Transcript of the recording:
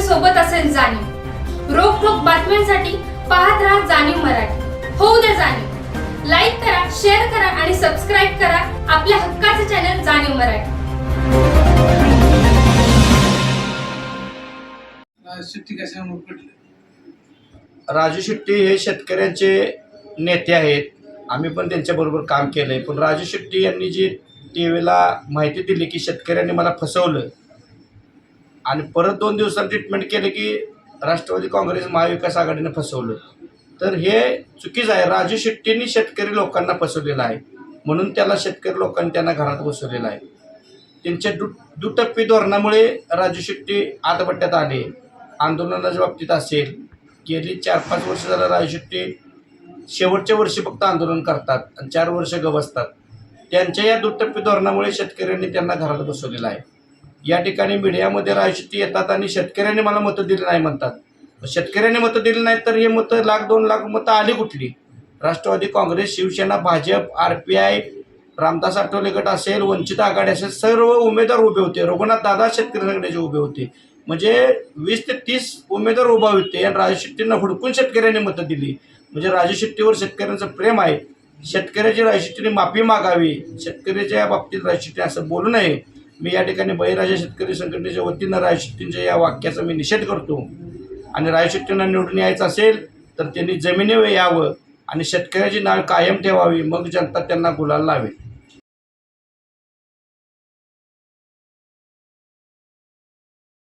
सोबत असेल जाणीव. रोखोक बातम्यांसाठी पाहत राहा जाणीव मराठी. होऊ द्या जाणीव. लाईक करा शेअर करा आणि सबस्क्राईब करा आपल्या हक्काचे चॅनल जाणीव मराठी. शेट्टी कशामुळे पडले? राजू शेट्टी हे शेतकऱ्यांचे नेते आहेत. आम्ही पण त्यांच्याबरोबर काम केलं आहे पण राजू शेट्टी यांनी जी टी व्हीला माहिती दिली की शेतकऱ्यांनी मला फसवलं आणि परत दोन दिवसांनी ट्रीटमेंट केलं की राष्ट्रवादी काँग्रेस महाविकास आघाडीने फसवलं. तर हे चुकीचं आहे. राजू शेट्टींनी शेतकरी लोकांना फसवलेलं आहे. म्हणून त्याला शेतकरी लोकांनी त्यांना घरात बसवलेलं आहे. त्यांच्या दु दुटप्पी धोरणामुळे राजू शेट्टी आतपट्ट्यात आले. आंदोलनाच्या बाबतीत असेल. गेली चार पाच वर्ष झालं राजू शेट्टी शेवटच्या वर्षी फक्त आंदोलन करतात आणि चार वर्ष गवसतात. त्यांच्या या दुटप्पी धोरणामुळे शेतकऱ्यांनी त्यांना घरात बसवलेलं आहे. या ठिकाणी मीडियामध्ये राजू येतात आणि शेतकऱ्यांनी मला मतं दिली नाही म्हणतात. शेतकऱ्यांनी मतं दिली नाहीत तर हे मतं लाख दोन लाख मतं आली कुठली? Rashtravadi Congress Shiv Sena Bhajap R P I Ramdas Athawale गट असेल वंचित आघाडी असेल सर्व उमेदवार उभे होते. रघुनाथ दादा शेतकरी संघटनेचे उभे होते. म्हणजे वीस ते तीस उमेदवार उभा होते आणि राजू शेट्टींना हुडकून शेतकऱ्यांनी मतं दिली. म्हणजे राजू शेट्टीवर शेतकऱ्यांचं प्रेम आहे. शेतकऱ्याची राजू शेट्टीने माफी मागावी. शेतकऱ्याच्या बाबतीत राजू शेट्टी असं बोलू नये. मी या ठिकाणी बळीराजा शेतकरी संघटनेच्या वतीनं राय शेट्टींच्या या वाक्याचा मी निषेध करतो. आणि राय शेट्टींना निवडून यायचं असेल तर त्यांनी जमिनीवर यावं आणि शेतकऱ्याची नाळ कायम ठेवावी मग जनता त्यांना गुलाल लावेल.